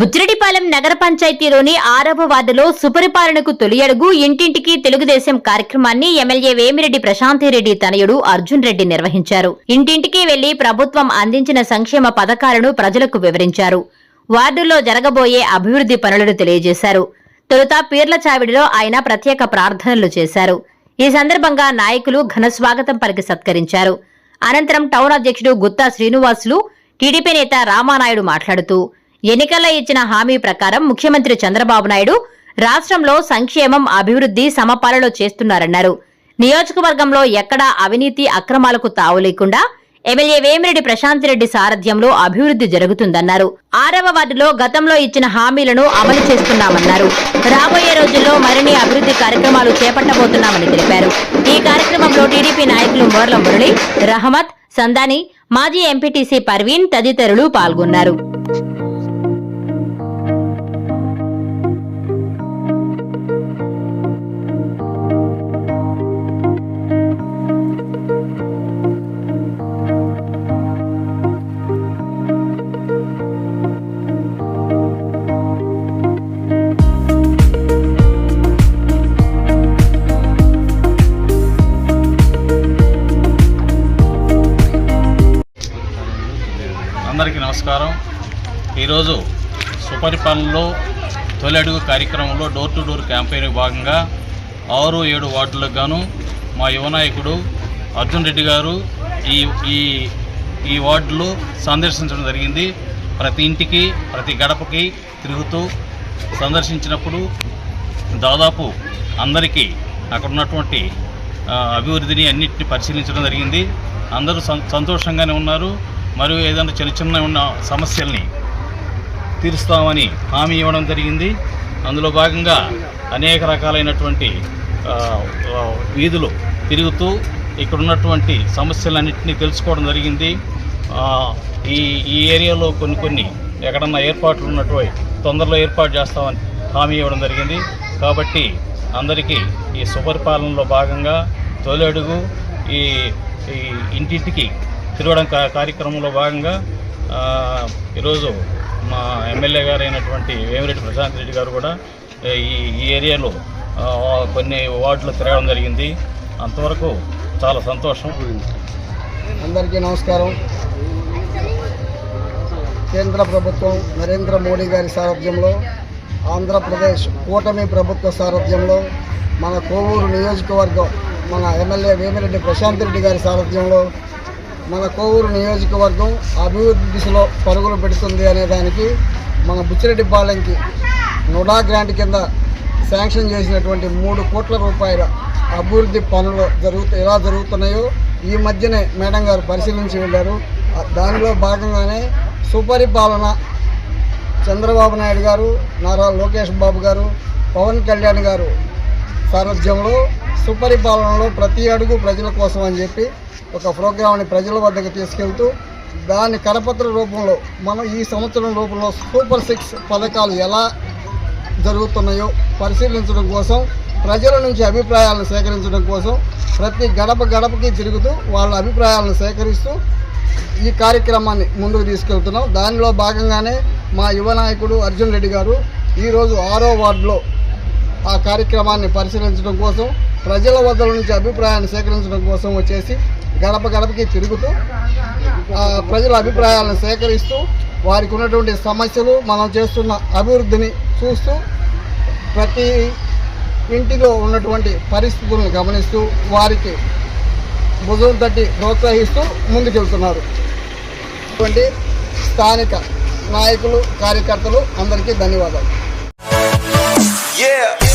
బుచ్చిరెడ్డిపాలెం నగర పంచాయతీలోని ఆరవ వార్డులో సుపరిపాలనకు తొలి అడుగు ఇంటింటికి తెలుగుదేశం కార్యక్రమాన్ని ఎమ్మెల్యే వేమిరెడ్డి ప్రశాంతిరెడ్డి తనయుడు అర్జున్ రెడ్డి నిర్వహించారు. ఇంటింటికి వెళ్ళి ప్రభుత్వం అందించిన సంక్షేమ పథకాలను ప్రజలకు వివరించారు. వార్డుల్లో జరగబోయే అభివృద్ధి పనులను తెలియజేశారు. తొలుత పీర్ల చావిడిలో ఆయన ప్రత్యేక ప్రార్థనలు చేశారు. ఈ సందర్భంగా నాయకులు ఘనస్వాగతం పలికి సత్కరించారు. అనంతరం టౌన్ అధ్యక్షుడు గుత్తా శ్రీనివాసులు టీడీపీ నేత రామానాయుడు మాట్లాడుతూ ఎన్నికల్లో ఇచ్చిన హామీ ప్రకారం ముఖ్యమంత్రి చంద్రబాబు నాయుడు రాష్ట్రంలో సంక్షేమం అభివృద్ధి సమపాలలో చేస్తున్నారన్నారు. నియోజకవర్గంలో ఎక్కడా అవినీతి అక్రమాలకు తావు లేకుండా ఎమ్మెల్యే వేమిరెడ్డి ప్రశాంతిరెడ్డి సారథ్యంలో అభివృద్ధి జరుగుతుందన్నారు. ఆరవ వార్డులో గతంలో ఇచ్చిన హామీలను అమలు చేస్తున్నామన్నారు. రాబోయే రోజుల్లో మరిన్ని అభివృద్ధి కార్యక్రమాలు చేపట్టబోతున్నామని తెలిపారు. ఈ కార్యక్రమంలో టీడీపీ నాయకులు మోర్ల మురళి రహమత్ సందాని మాజీ ఎంపీటీసీ పర్వీన్ తదితరులు పాల్గొన్నారు. నమస్కారం. ఈరోజు సుపరిపాలనలో తొలి అడుగు కార్యక్రమంలో డోర్ టు డోర్ క్యాంపెయిన్ భాగంగా ఆరు ఏడు వార్డులకు గాను మా యువ నాయకుడు అర్జున్ రెడ్డి గారు ఈ ఈ ఈ వార్డులు సందర్శించడం జరిగింది. ప్రతి ఇంటికి ప్రతి గడపకి తిరుగుతూ సందర్శించినప్పుడు దాదాపు అందరికీ అక్కడ ఉన్నటువంటి అభివృద్ధిని అన్నింటినీ పరిశీలించడం జరిగింది. అందరూ సంతోషంగానే ఉన్నారు. మరియు ఏదైనా చిన్న చిన్న ఉన్న సమస్యల్ని తీరుస్తామని హామీ ఇవ్వడం జరిగింది. అందులో భాగంగా అనేక రకాలైనటువంటి వీధులు తిరుగుతూ ఇక్కడ ఉన్నటువంటి సమస్యలన్నింటినీ తెలుసుకోవడం జరిగింది. ఈ ఈ ఏరియాలో కొన్ని కొన్ని ఎక్కడన్నా ఏర్పాట్లు ఉన్నటువంటి తొందరలో ఏర్పాటు చేస్తామని హామీ ఇవ్వడం జరిగింది. కాబట్టి అందరికీ ఈ సుపరిపాలనలో భాగంగా తొలి అడుగు ఈ ఇంటింటికి తిరగడం కార్యక్రమంలో భాగంగా ఈరోజు మా ఎమ్మెల్యే గారు అయినటువంటి వేమిరెడ్డి ప్రశాంత్ రెడ్డి గారు కూడా ఈ ఈ ఏరియాలో కొన్ని వార్డులు తిరగడం జరిగింది. అంతవరకు చాలా సంతోషం. అందరికీ నమస్కారం. కేంద్ర ప్రభుత్వం నరేంద్ర మోడీ గారి సారథ్యంలో ఆంధ్రప్రదేశ్ కూటమి ప్రభుత్వ సారథ్యంలో మన కోవూరు నియోజకవర్గం మన ఎమ్మెల్యే వేమిరెడ్డి ప్రశాంత్ రెడ్డి గారి సారథ్యంలో మన కోవూరు నియోజకవర్గం అభివృద్ధి దిశలో పరుగులు పెడుతుంది అనే దానికి మన బుచ్చిరెడ్డిపాలెంకి నుడా గ్రాంట్ కింద శాంక్షన్ చేసినటువంటి మూడు కోట్ల రూపాయల అభివృద్ధి పనులు జరుగుతూ ఎలా జరుగుతున్నాయో ఈ మధ్యనే మేడం గారు పరిశీలించి వెళ్ళారు. దానిలో భాగంగానే సుపరిపాలన చంద్రబాబు నాయుడు గారు నారా లోకేష్ బాబు గారు పవన్ కళ్యాణ్ గారు సారథ్యంలో సుపరిపాలనలో ప్రతి అడుగు ప్రజల కోసం అని చెప్పి ఒక ప్రోగ్రామ్ని ప్రజల వద్దకు తీసుకెళ్తూ దాని కరపత్ర రూపంలో మనం ఈ సంవత్సరం రూపంలో సూపర్ సిక్స్ పథకాలు ఎలా జరుగుతున్నాయో పరిశీలించడం కోసం ప్రజల నుంచి అభిప్రాయాలను సేకరించడం కోసం ప్రతి గడప గడపకి తిరుగుతూ వాళ్ళ అభిప్రాయాలను సేకరిస్తూ ఈ కార్యక్రమాన్ని ముందుకు తీసుకెళ్తున్నాం. దానిలో భాగంగానే మా యువ నాయకుడు అర్జున్ రెడ్డి గారు ఈరోజు ఆరో వార్డులో ఆ కార్యక్రమాన్ని పరిశీలించడం కోసం ప్రజల వద్ద నుంచి అభిప్రాయాన్ని సేకరించడం కోసం వచ్చేసి గడప గడపకి తిరుగుతూ ప్రజల అభిప్రాయాలను సేకరిస్తూ వారికి ఉన్నటువంటి సమస్యలు మనం చేస్తున్న అభివృద్ధిని చూస్తూ ప్రతి ఇంటిలో ఉన్నటువంటి పరిస్థితులను గమనిస్తూ వారికి భుజం తట్టి ప్రోత్సహిస్తూ ముందుకెళ్తున్నారు ఇటువంటి స్థానిక నాయకులు కార్యకర్తలు అందరికీ ధన్యవాదాలు Yeah.